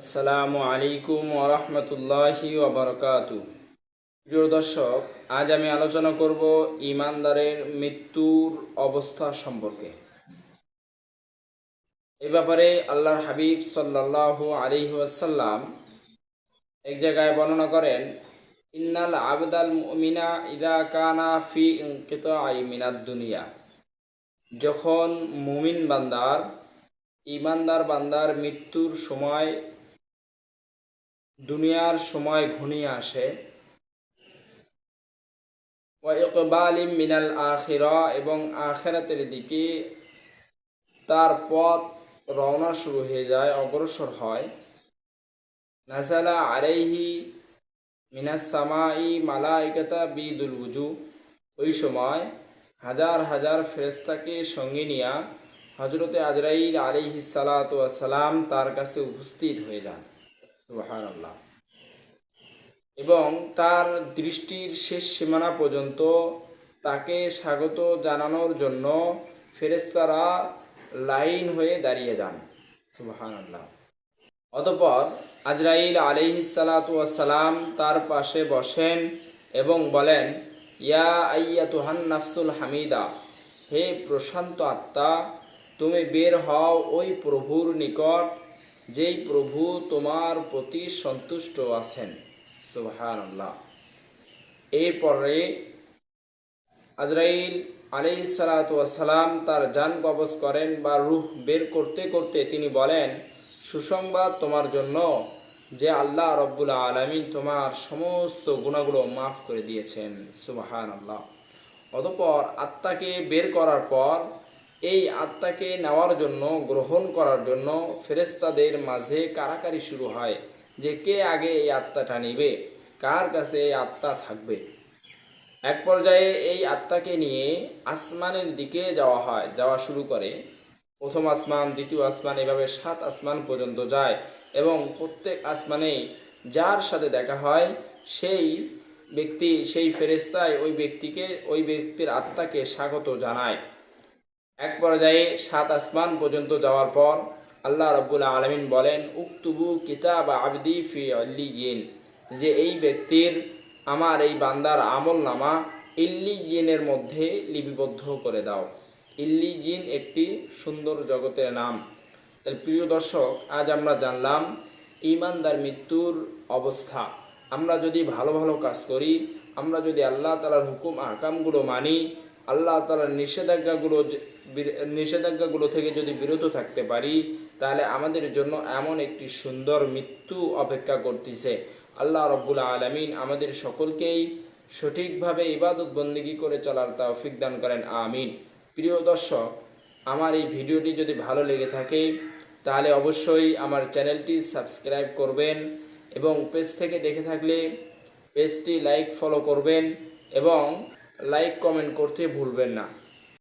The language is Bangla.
আসসালামু আলাইকুম ওরহমতুল্লাহি ওবরকাতু প্রিয় দর্শক, আজ আমি আলোচনা করব ইমানদারের মৃত্যুর অবস্থা সম্পর্কে। এ ব্যাপারে আল্লাহর হাবিব সাল্লাল্লাহু আলাইহি ওয়াসাল্লাম এক জায়গায় বর্ণনা করেন, ইন্নাল আবদাল মুমিনা ইদা কানা ফি ইনকিতাই মিনাদ দুনিয়া। যখন মুমিন বান্দার ইমানদার বান্দার মৃত্যুর সময় দুনিয়ার সময় ঘনিয়ে আসে। ওয়াইকবালিম মিনাল আখিরা এবং আখেরাতের দিকে তার পথ রওনা শুরু হয়ে যায়, অগ্রসর হয়। নাজালা আলাইহি মিনাস সামাই মালাইকাতা বিদুল উজু। ওই সময় হাজার হাজার ফেরেস্তাকে সঙ্গে নিয়া হজরতে আজরাইল আলিহি সালাম তার কাছে উপস্থিত হয়ে যান। এবং তার দৃষ্টির শেষ সীমানা পর্যন্ত তাকে স্বাগত জানানোর জন্য ফেরেস্তারা লাইন হয়ে দাঁড়িয়ে যান। সুবাহান আল্লাহ অতপর আজরাইল আলিহিসালাম তার পাশে বসেন এবং বলেন, ইয়া আইয়া তুহান নাফসুল হামিদা, হে প্রশান্ত আত্মা, তুমি বের হও ওই প্রভুর নিকট যেই প্রভু তোমার প্রতি সন্তুষ্ট আছেন সুবহান আল্লাহ এরপরে আজরাইল আলি সালাম তার যান কবজ করেন বা রুহ বের করতে করতে তিনি বলেন, সুসংবাদ তোমার জন্য যে আল্লাহ রব্বুল আলমিন তোমার সমস্ত গুণাগুলো মাফ করে দিয়েছেন সুবাহান আল্লাহ অতপর আত্মাকে বের করার পর এই আত্মাকে নেওয়ার জন্য, গ্রহণ করার জন্য ফেরেস্তাদের মাঝে কারাকারি শুরু হয় যে কে আগে এই আত্মাটা নিবে, কার কাছে এই আত্মা থাকবে। এক পর্যায়ে এই আত্মাকে নিয়ে আসমানের দিকে যাওয়া হয়, যাওয়া শুরু করে। প্রথম আসমান, দ্বিতীয় আসমান, এভাবে সাত আসমান পর্যন্ত যায় এবং প্রত্যেক আসমানে যার সাথে দেখা হয়, সেই ব্যক্তি, সেই ফেরেস্তায় ওই ব্যক্তিকে, ওই ব্যক্তির আত্মাকে স্বাগত জানায়। এক পর্যায়ে সাত আসমান পর্যন্ত যাওয়ার পর আল্লাহ রব্বুল আলমিন বলেন, উক্তুবু কিতাব আবদি ফি ইন যে এই ব্যক্তির আমার এই বান্দার আমল নামা ইল্লিজিনের মধ্যে লিপিবদ্ধ করে দাও। ইল্লিজিন একটি সুন্দর জগতের নাম। প্রিয় দর্শক, আজ আমরা জানলাম ইমানদার মৃত্যুর অবস্থা। আমরা যদি ভালো ভালো কাজ করি, আমরা যদি আল্লাহ তালার হুকুম, আহকামগুলো মানি আল্লাহ তালার নিষেধাজ্ঞাগুলো নিষেধাজ্ঞাগুলো থেকে যদি বিরত থাকতে পারি, তাহলে আমাদের জন্য এমন একটি সুন্দর মৃত্যু অপেক্ষা করতেছে। আল্লাহ রব্বুল আলমিন আমাদের সকলকেই সঠিকভাবে ইবাদত বন্দিগি করে চলার তৌফিক দান করেন, আমিন। প্রিয় দর্শক, আমার এই ভিডিওটি যদি ভালো লেগে থাকে, তাহলে অবশ্যই আমার চ্যানেলটি সাবস্ক্রাইব করবেন এবং পেজ থেকে দেখে থাকলে পেজটি লাইক, ফলো করবেন এবং লাইক কমেন্ট করতে ভুলবেন না।